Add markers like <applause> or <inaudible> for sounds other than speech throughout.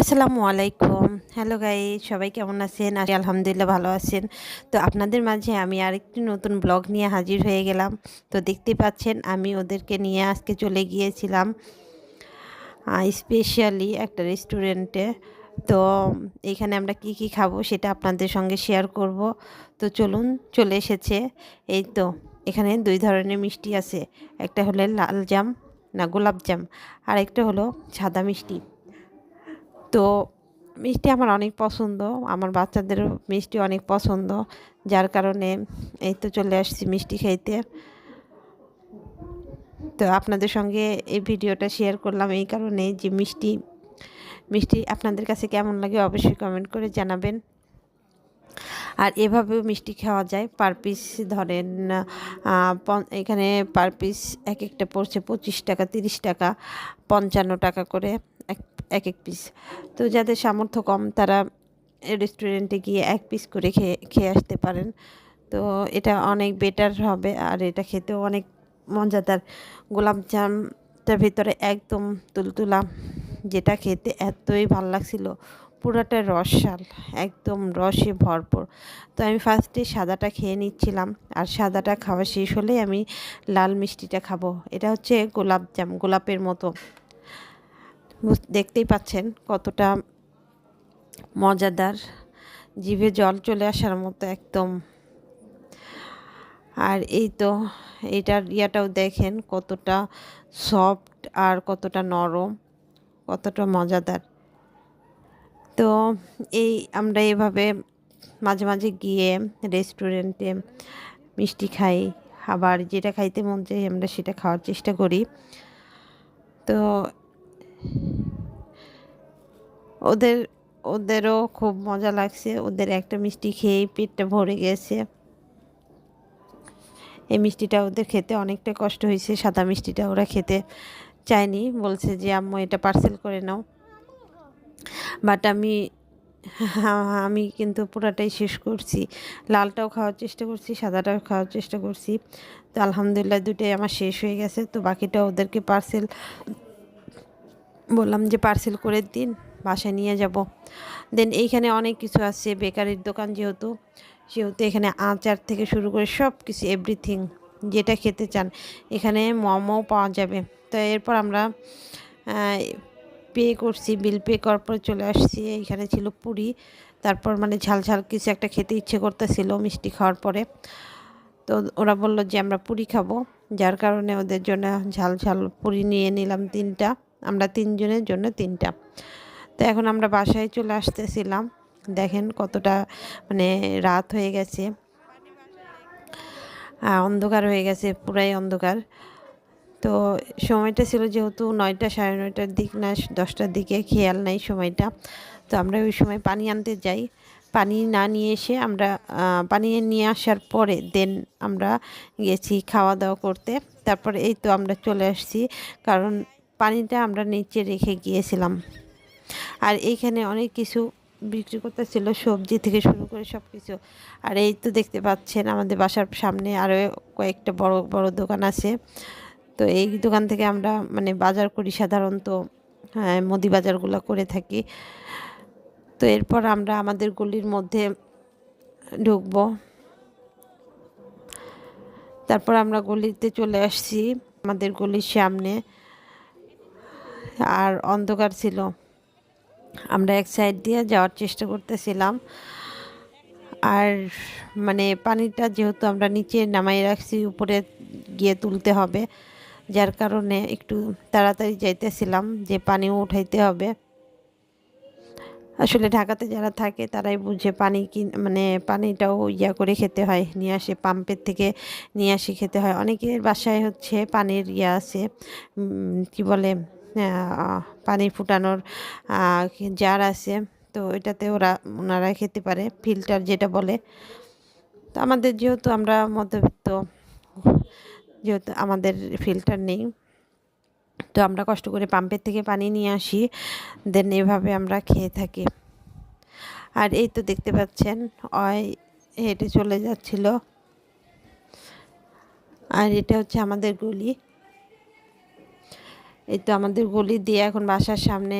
আসসালামু আলাইকুম। Hello guy সবাই কেমন আছেন? আছি আলহামদুলিল্লাহ ভালো আছেন। তো আপনাদের মাঝে আমি আরেকটি নতুন ব্লগ নিয়ে হাজির হয়ে গেলাম। তো দেখতে পাচ্ছেন, আমি ওদেরকে নিয়ে আজকে চলে গিয়েছিলাম স্পেশালি একটা রেস্টুরেন্টে তো এখানে আমরা কি কি খাব সেটা আপনাদের সঙ্গে শেয়ার করব। তো চলুন, চলে এসেছে। এই তো, এখানে দুই ধরনের মিষ্টি আছে। একটা হলো লাল জাম, না গোলাপ জাম। আর একটা হলো সাদা মিষ্টি। তো মিষ্টি আমার অনেক পছন্দ। আমার বাচ্চাদেরও মিষ্টি অনেক পছন্দ। যার কারণে এই তো চলে আসছি মিষ্টি খাইতে। তো আপনাদের সঙ্গে এই ভিডিওটা শেয়ার করলাম এই কারণে যে মিষ্টি মিষ্টি আপনাদের কাছে কেমন লাগে অবশ্যই কমেন্ট করে জানাবেন। আর এভাবেও মিষ্টি খাওয়া যায়। পার পিস ধরেন এখানে পার পিস এক একটা পড়ছে পঁচিশ টাকা, তিরিশ টাকা, পঞ্চান্ন টাকা করে। এক এক এক পিস তো যাদের সামর্থ্য কম, তারা রেস্টুরেন্টে গিয়ে এক পিস করে খেয়ে খেয়ে আসতে পারেন। তো এটা অনেক বেটার হবে। আর এটা খেতেও অনেক মজাদার গোলাপ জামটার ভিতরে একদম তুলতুলা, যেটা খেতে এতই ভালো লাগছিল। পুরাটা রসাল একদম রসে ভরপুর। তো আমি ফার্স্টে সাদাটা খেয়ে নিচ্ছিলাম। আর সাদাটা খাওয়া শেষ হলেই আমি লাল মিষ্টিটা খাব। এটা হচ্ছে গোলাপ জাম, গোলাপের মতো। দেখতেই পাচ্ছেন কতটা মজাদার। জিভে জল চলে আসার মতো একদম। আর এই তো, এটার ইয়াটাও দেখেন কতটা সফট আর কতটা নরম, কতটা মজাদার। তো এই আমরা এভাবে মাঝে মাঝে গিয়ে রেস্টুরেন্টে মিষ্টি খাই, আবার যেটা খাইতে মন চাই আমরা সেটা খাওয়ার চেষ্টা করি। তো ওদের, ওদেরও খুব মজা লাগছে। ওদের একটা মিষ্টি খেয়েই পেটটা ভরে গেছে। এই মিষ্টিটা ওদের খেতে অনেকটা কষ্ট হয়েছে। সাদা মিষ্টিটা ওরা খেতে চায়নি। বলছে যে, আম্মু, এটা পার্সেল করে নাও। বাট আমি <laughs> আমি কিন্তু পুরাটাই শেষ করছি। লালটাও খাওয়ার চেষ্টা করছি, সাদাটাও খাওয়ার চেষ্টা করছি। তো আলহামদুলিল্লাহ দুটোই আমার শেষ হয়ে গেছে। তো বাকিটা ওদেরকে পার্সেল বললাম যে পার্সেল করে দিন, বাসায় নিয়ে যাব। দেন এইখানে অনেক কিছু আছে, বেকারির দোকান যেহেতু, সেহেতু এখানে আচার থেকে শুরু করে সব কিছু এভরিথিং যেটা খেতে চান। এখানে মোমো পাওয়া যাবে। তো এরপর আমরা পে করছি বিল পে করার পর চলে আসছি। এখানে ছিল পুরি, তারপর মানে ঝাল ঝাল কিছু একটা খেতে ইচ্ছে করতেছিল মিষ্টি খাওয়ার পরে। তো ওরা বলল যে আমরা পুরি খাব, যার কারণে ওদের জন্য ঝাল ঝাল পুরি নিয়ে নিলাম তিনটা। আমরা তিনজনের জন্য তিনটা। তো এখন আমরা বাসায় চলে আসতেছিলাম। দেখেন কতটা মানে রাত হয়ে গেছে। অন্ধকার হয়ে গেছে, পুরাই অন্ধকার। তো সময়টা ছিল যেহেতু নয়টা সাড়ে নয়টার দিক না, দশটার দিকে, খেয়াল নাই সময়টা। তো আমরা ওই সময় পানি আনতে যাই। পানি না নিয়ে এসে আমরা পানি নিয়ে আসার পরে দেন আমরা গেছি খাওয়া দাওয়া করতে। তারপরে এই তো আমরা চলে আসছি। কারণ পানিটা আমরা নিচে রেখে গিয়েছিলাম। আর এইখানে অনেক কিছু বিক্রি করতেছিল, সবজি থেকে শুরু করে সব কিছু আর এই তো দেখতে পাচ্ছেন, আমাদের বাসার সামনে আরও কয়েকটা বড় বড় দোকান আছে। তো এই দোকান থেকে আমরা মানে বাজার করি সাধারণত হ্যাঁ মুদি বাজারগুলো করে থাকি। তো এরপর আমরা আমাদের গলির মধ্যে ঢুকবো। তারপর আমরা গলিতে চলে আসছি, আমাদের গলির সামনে। আর অন্ধকার ছিল। আমরা এক সাইড দিয়ে যাওয়ার চেষ্টা করতেছিলাম। আর মানে পানিটা যেহেতু আমরা নিচে নামাই রাখছি, উপরে গিয়ে তুলতে হবে। যার কারণে একটু তাড়াতাড়ি যাইতেছিলাম যে পানিও উঠাইতে হবে। আসলে ঢাকাতে যারা থাকে, তারাই বুঝে পানি কিন মানে পানিটাও ইয়া করে খেতে হয়, নিয়ে আসে, পাম্পের থেকে নিয়ে আসে খেতে হয়। অনেকের বাসায় হচ্ছে পানির ইয়া আছে কি বলে? পানি ফুটানোর জার আছে। তো এটাতে ওরা, ওনারা খেতে পারে, ফিল্টার যেটা বলে। তো আমাদের যেহেতু আমরা মধ্যবিত্ত, যেহেতু আমাদের ফিল্টার নেই, তো আমরা কষ্ট করে পাম্পের থেকে পানি নিয়ে আসি, দেন এভাবে আমরা খেয়ে থাকি। আর এই তো দেখতে পাচ্ছেন অয় হেঁটে চলে যাচ্ছিল। আর এটা হচ্ছে আমাদের গলি। এই তো আমাদের গলি দিয়ে এখন বাসার সামনে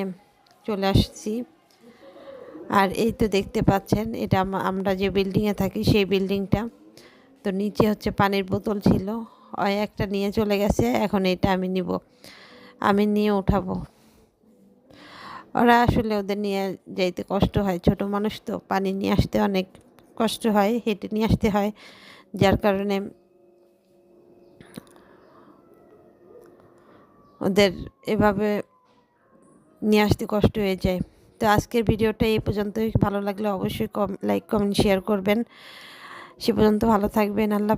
চলে আসছি। আর এই তো দেখতে পাচ্ছেন, এটা আমরা যে বিল্ডিংয়ে থাকি সেই বিল্ডিংটা তো নিচে হচ্ছে পানির বোতল ছিল, ওই একটা নিয়ে চলে গেছে, এখন এটা আমি নিব। আমি নিয়ে উঠাবো। ওরা আসলে ওদের নিয়ে যাইতে কষ্ট হয়, ছোট মানুষ তো, পানি নিয়ে আসতে অনেক কষ্ট হয়, হেঁটে নিয়ে আসতে হয়। যার কারণে ওদের এভাবে নিয়ে আসতে কষ্ট হয়ে যায়। তো আজকের ভিডিওটা এই পর্যন্তই। ভালো লাগলে অবশ্যই কম লাইক কমেন্ট শেয়ার করবেন। সে পর্যন্ত ভালো থাকবেন। আল্লাহ